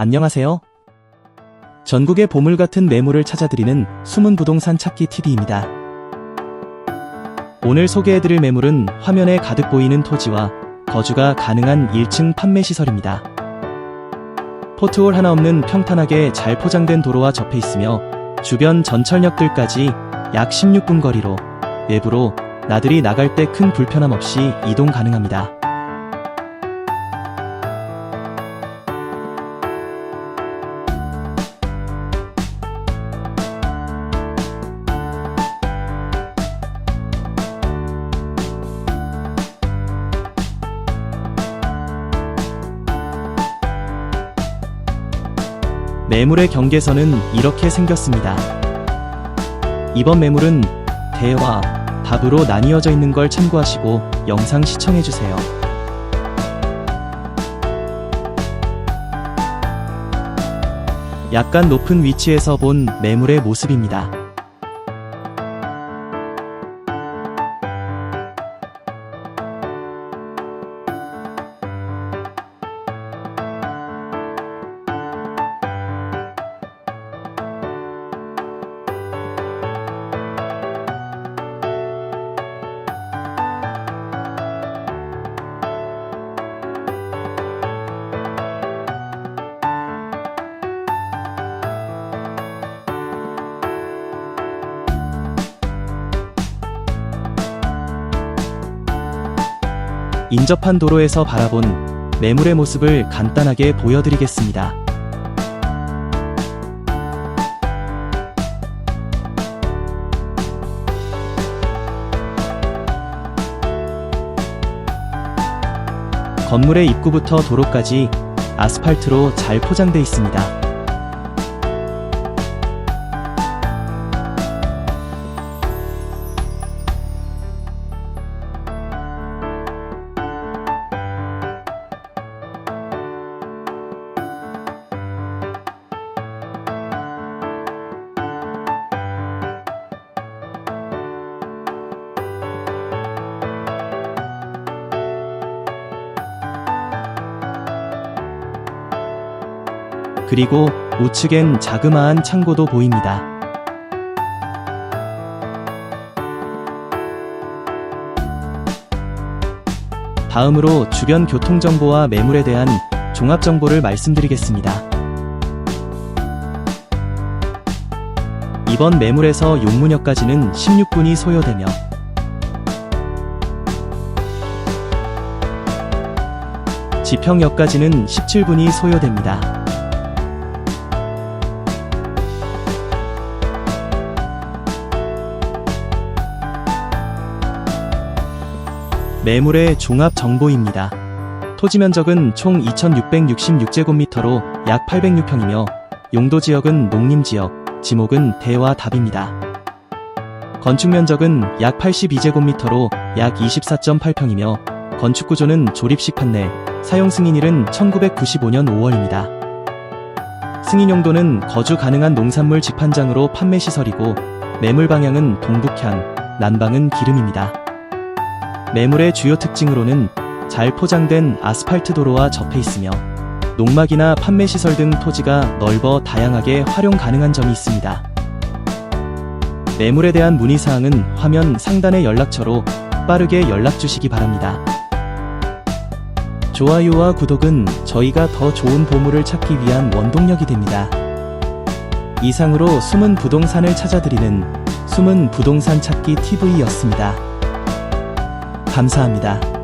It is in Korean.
안녕하세요. 전국의 보물 같은 매물을 찾아드리는 숨은 부동산 찾기 TV입니다. 오늘 소개해드릴 매물은 화면에 가득 보이는 토지와 거주가 가능한 1층 판매 시설입니다. 포트홀 하나 없는 평탄하게 잘 포장된 도로와 접해 있으며 주변 전철역들까지 약 16분 거리로 외부로 나들이 나갈 때 큰 불편함 없이 이동 가능합니다. 매물의 경계선은 이렇게 생겼습니다. 이번 매물은 대와 답으로 나뉘어져 있는 걸 참고하시고 영상 시청해주세요. 약간 높은 위치에서 본 매물의 모습입니다. 인접한 도로에서 바라본 매물의 모습을 간단하게 보여드리겠습니다. 건물의 입구부터 도로까지 아스팔트로 잘 포장돼 있습니다. 그리고 우측엔 자그마한 창고도 보입니다. 다음으로 주변 교통정보와 매물에 대한 종합정보를 말씀드리겠습니다. 이번 매물에서 용문역까지는 16분이 소요되며 지평역까지는 17분이 소요됩니다. 매물의 종합 정보입니다. 토지 면적은 총 2,666제곱미터로 약 806평이며 용도 지역은 농림 지역, 지목은 대와 답입니다. 건축 면적은 약 82제곱미터로 약 24.8평이며 건축 구조는 조립식 판넬, 사용 승인일은 1995년 5월입니다. 승인 용도는 거주 가능한 농산물 집판장으로 판매 시설이고 매물 방향은 동북향, 난방은 기름입니다. 매물의 주요 특징으로는 잘 포장된 아스팔트 도로와 접해 있으며 농막이나 판매 시설 등 토지가 넓어 다양하게 활용 가능한 점이 있습니다. 매물에 대한 문의 사항은 화면 상단의 연락처로 빠르게 연락 주시기 바랍니다. 좋아요와 구독은 저희가 더 좋은 보물을 찾기 위한 원동력이 됩니다. 이상으로 숨은 부동산을 찾아드리는 숨은 부동산 찾기 TV였습니다. 감사합니다.